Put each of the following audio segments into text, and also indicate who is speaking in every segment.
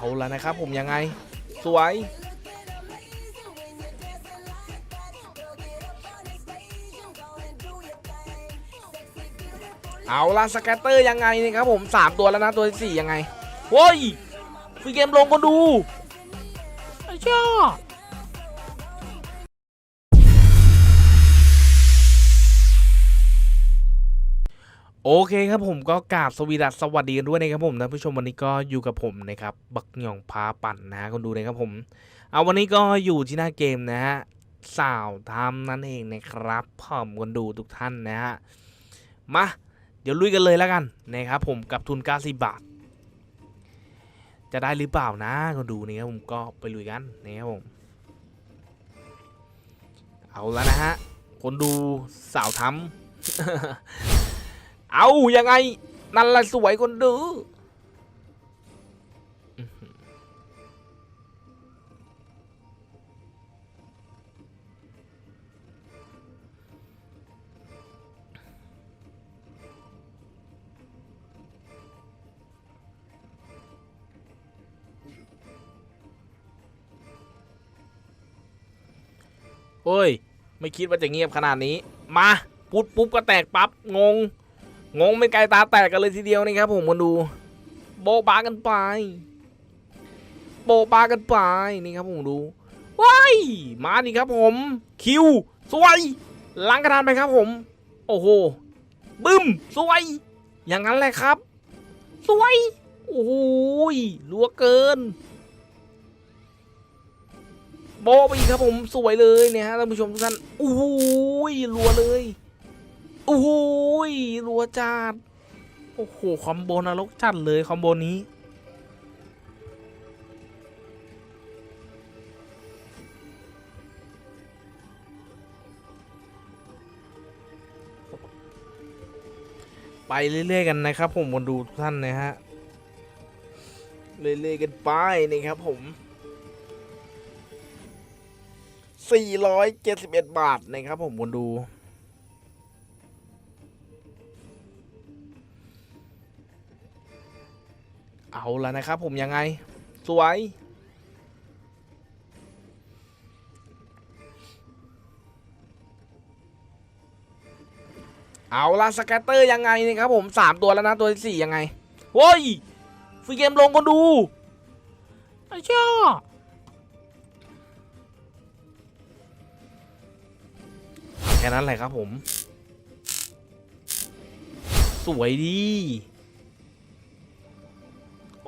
Speaker 1: เอาแล้วนะครับผมยังไง สวย เอาล่ะสแกตเตอร์ยังไงนี่ครับผมสามตัวแล้วนะตัวที่สี่ยังไงโว้ยฟรีเกมลงก็ดูไอ้เจ้า โอเคครับผมก็กราบสวีดัสสวัสดีกันด้วยนะครับผมท่านผู้ชมวันนี้ก็อยู่กับผมนะครับบักหยองพาปั่นนะฮะคนดูนะครับผมเอาวันนี้ก็อยู่ที่หน้าเกมนะฮะสาวทำนั่นเองนะครับผมคนดูทุกท่านนะฮะมาเดี๋ยวลุยกันเลยแล้วกันนะครับผมกับทุน90บาท จะได้หรือเปล่านะก็ดูนี่ครับผมก็ไปลุยกันนะครับผมเอาแล้วนะฮะคนดูสาวทำ เอายังไง นั่นละสวยคนดูอื้อเฮ้ย ไม่คิดว่าจะเงียบขนาดนี้ มา ปุ๊บปุ๊บก็แตกปั๊บ งง งงเป็นไกลตาแตกกันเลยทีเดียวนี่ครับผมมาดูโบบากันไป โบบากันไปนี่ครับผมดูว้ายมาดิครับผมคิวสวยล้างกระดานไปครับผม โอ้โหบึ้มสวย อย่างนั้นแหละครับ สวยโอ้โหรัวเกิน โบไปอีกครับผมสวยเลยเนี่ยฮะท่านผู้ชมทุกท่านโอ้โหรัวเลย โอ้โหรัวจัดโอ้โห คอมโบนรกจัดเลย คอมโบนี้ ไปเรื่อยๆกันนะครับ ผมมาดูทุกท่านนะฮะ เรื่อยๆกันไปนะครับผม 471 บาทนะครับผมคนดู เอาแล้วนะครับผมยังไง สวย เอาละสแกตเตอร์ยังไงนี่ครับผมสามตัวแล้วนะตัวที่สี่ยังไงโว้ยฟรีเกมลงคนดูไอ้เจ้าแค่นั้นแหละครับผม สวยดี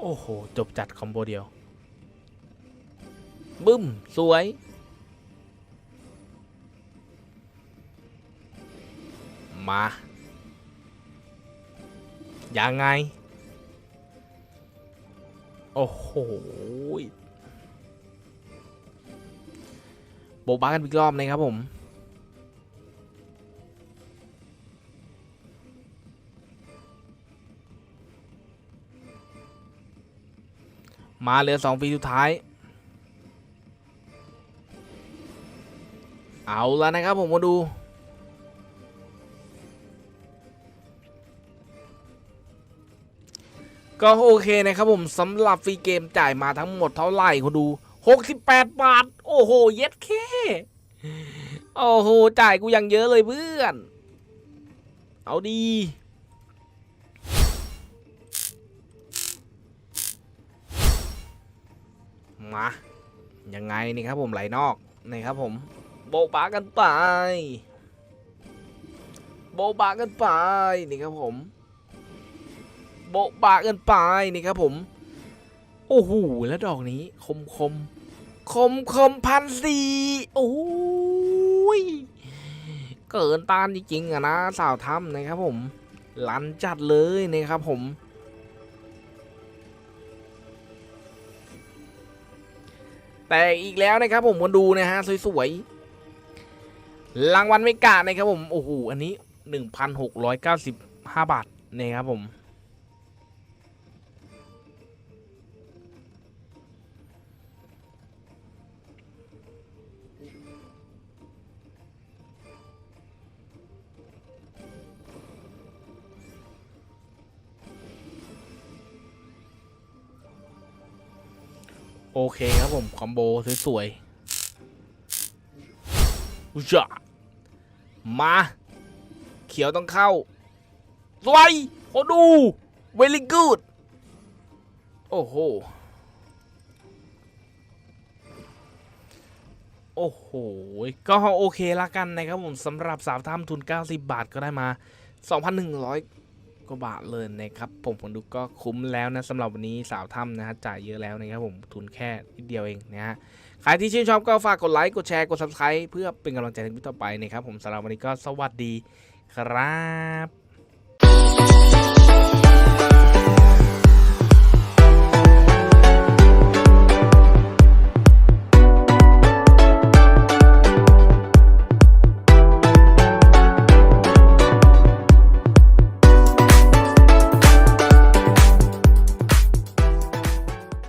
Speaker 1: โอ้โห จบจัดคอมโบเดียว บึ้ม สวย มายังไง โอ้โหโบบากันอีกรอบนะครับผม มาเหลือสองฟีสุดท้าย เอาแล้วนะครับผมมาดู ก็โอเคนะครับผมสำหรับฟรีเกมจ่ายมาทั้งหมดเท่าไหร่คุณดู 68 บาท โอ้โห เย็ดเคโอ้โห จ่ายกูย่างเยอะเลยเพื่อน เอาดี มายังไงนี่ครับผมไหลนอกนี่ครับผมโบปากันไปโบปากันไปนี่ครับผมโบปากันไปนี่ครับผมโอ้โหแล้วดอกนี้คมคมคมคมพันสี่โอ้ยเกินต้านจริงๆอะนะสาวทำนะครับผมลันจัดเลยนะครับผม แต่อีกแล้วนะครับผมคนดูนะฮะสวยๆรางวัลไม่กาดนะครับผมโอ้โหอันนี้ 1,695 บาทนะครับผม โอเคครับผม คอมโบสวยๆอุยจะมา เขียวต้องเข้า สวยโอดู very good โอ้โห โอ้โห ก็โอเคละกันนะครับผมสำหรับสาวถ้ำทุน 90 บาทก็ได้มา 2,100 ว่าบาทเลยนะครับผมผมดูก็คุ้มแล้วนะสำหรับวันนี้สาวถ้ำนะฮะจ่ายเยอะแล้วนะครับผมทุนแค่นิดเดียวเองนะฮะใครที่ชื่นชอบก็ฝากกดไลค์กดแชร์กดซับสไคร b ์เพื่อเป็นกำลังใจในคลิปต่อไปนะครับผมสำหรับวันนี้ก็สวัสดีครับ